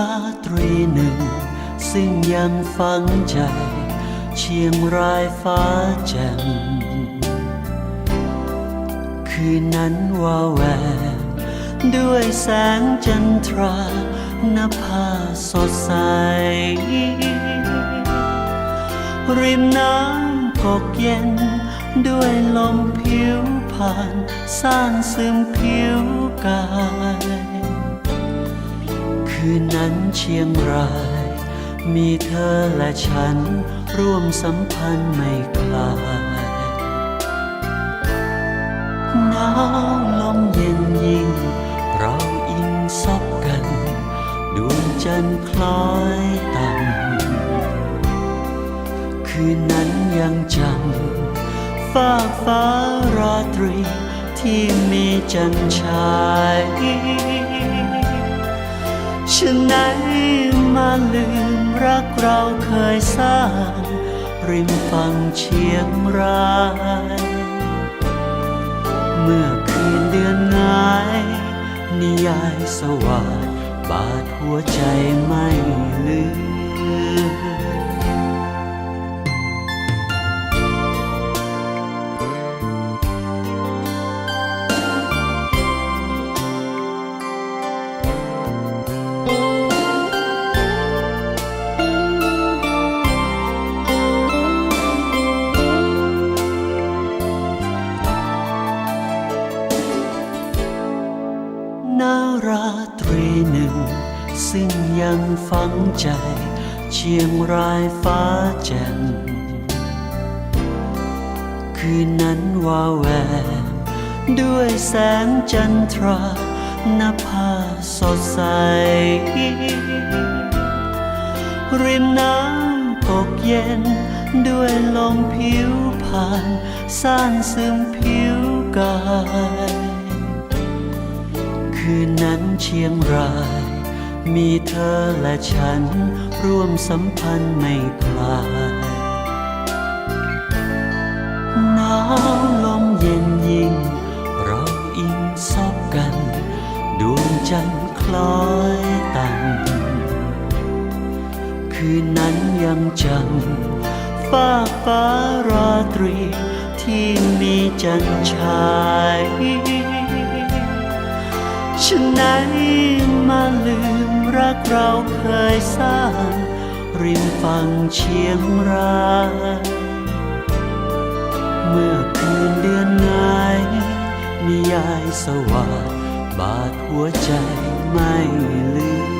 ราตรีหนึ่ง ซึ่งยังฝังใจ เชียงรายฟ้าแจ่มคืนนั้นว่าแววด้วยแสงจันทรานภาสดใส ริมน้ำกกเย็น ด้วยลมผิวผ่านสร้างซึมผิวกาย คืนนั้นเชียงราย มีเธอและฉันร่วมสัมพันธ์ไม่คลายหนาวลมเย็นยิ่ง เราอิงซบกัน ดวงจันทร์คล้อยต่ำคืนนั้นยังจำฟ้าฟ้าราตรีที่มีจันทร์ฉาย ฉันไหนมาลืมรักเราเคยสร้าง ริมฝั่งเชียงราย เมื่อคืนเดือนงาย นิยายสว่างบาดหัวใจไม่ลืม หนึ่ง ซึ่งยังฝังใจ เชียงรายฟ้าแจ่มคืนนั้นวาแหววด้วยแสงจันทรานภาสดใส ริมน้ำตกเย็น ด้วยลมผิวผ่าน สร้างซึมผิวกาย คืนนั้นเชียงราย มีเธอและฉันร่วมสัมพันธ์ไม่คลายหนาวลมเย็นยิ่ง เราอิงซบกัน ดวงจันทร์คล้อยต่ำคืนนั้นยังจำฟ้าฟ้าราตรีที่มีจันทร์ฉาย ฉันไหนมาลืมรักเราเคยสร้าง ริมฝั่งเชียงราย เมื่อคืนเดือนงายนิยายสว่างบาดหัวใจไม่ลืม